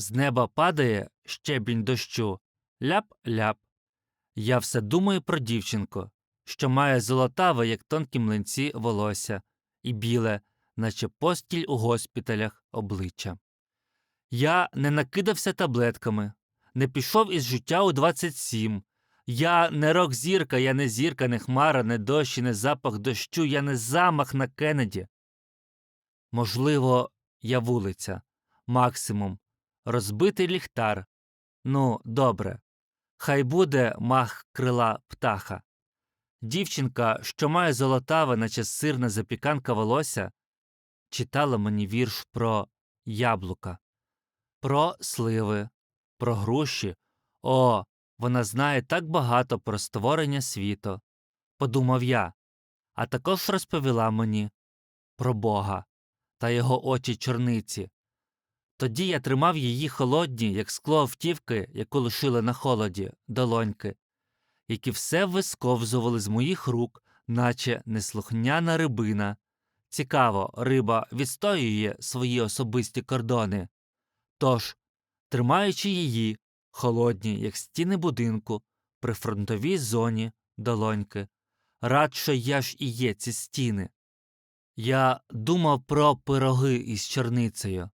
З неба падає щебінь дощу. Ляп-ляп. Я все думаю про дівчинку, що має золотаве, як тонкі млинці, волосся, і біле, наче постіль у госпіталях, обличчя. Я не накидався таблетками, не пішов із життя у 27. Я не рок-зірка, я не зірка, не хмара, не дощ, і не запах дощу, я не замах на Кеннеді. Можливо, я вулиця, максимум, розбитий ліхтар. Ну, добре. Хай буде мах крила птаха. Дівчинка, що має золотаве, наче сирна запіканка волосся, читала мені вірш про яблука, про сливи, про груші. О, вона знає так багато про створення світу, подумав я, а також розповіла мені про Бога та його очі чорниці. Тоді я тримав її холодні, як скло автівки, яку лишили на холоді, долоньки, які все висковзували з моїх рук, наче неслухняна рибина. Цікаво, риба відстоює свої особисті кордони. Тож, тримаючи її, холодні, як стіни будинку, при фронтовій зоні долоньки, радше я ж і є ці стіни. Я думав про пироги із чорницею.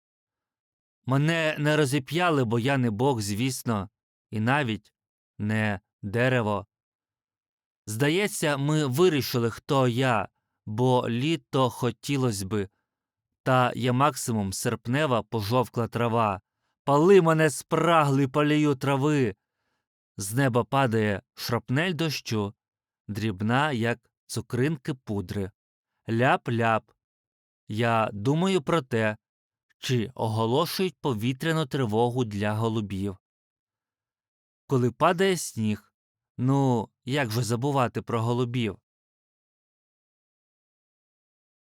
Мене не розіп'яли, бо я не бог, звісно, і навіть не дерево. Здається, ми вирішили, хто я, бо літо хотілось би, та я максимум серпнева пожовкла трава. Пали мене спраглий палію трави. З неба падає шрапнель дощу, дрібна, як цукринки пудри. Ляп-ляп. Я думаю про те, чи оголошують повітряну тривогу для голубів. Коли падає сніг, ну як же забувати про голубів?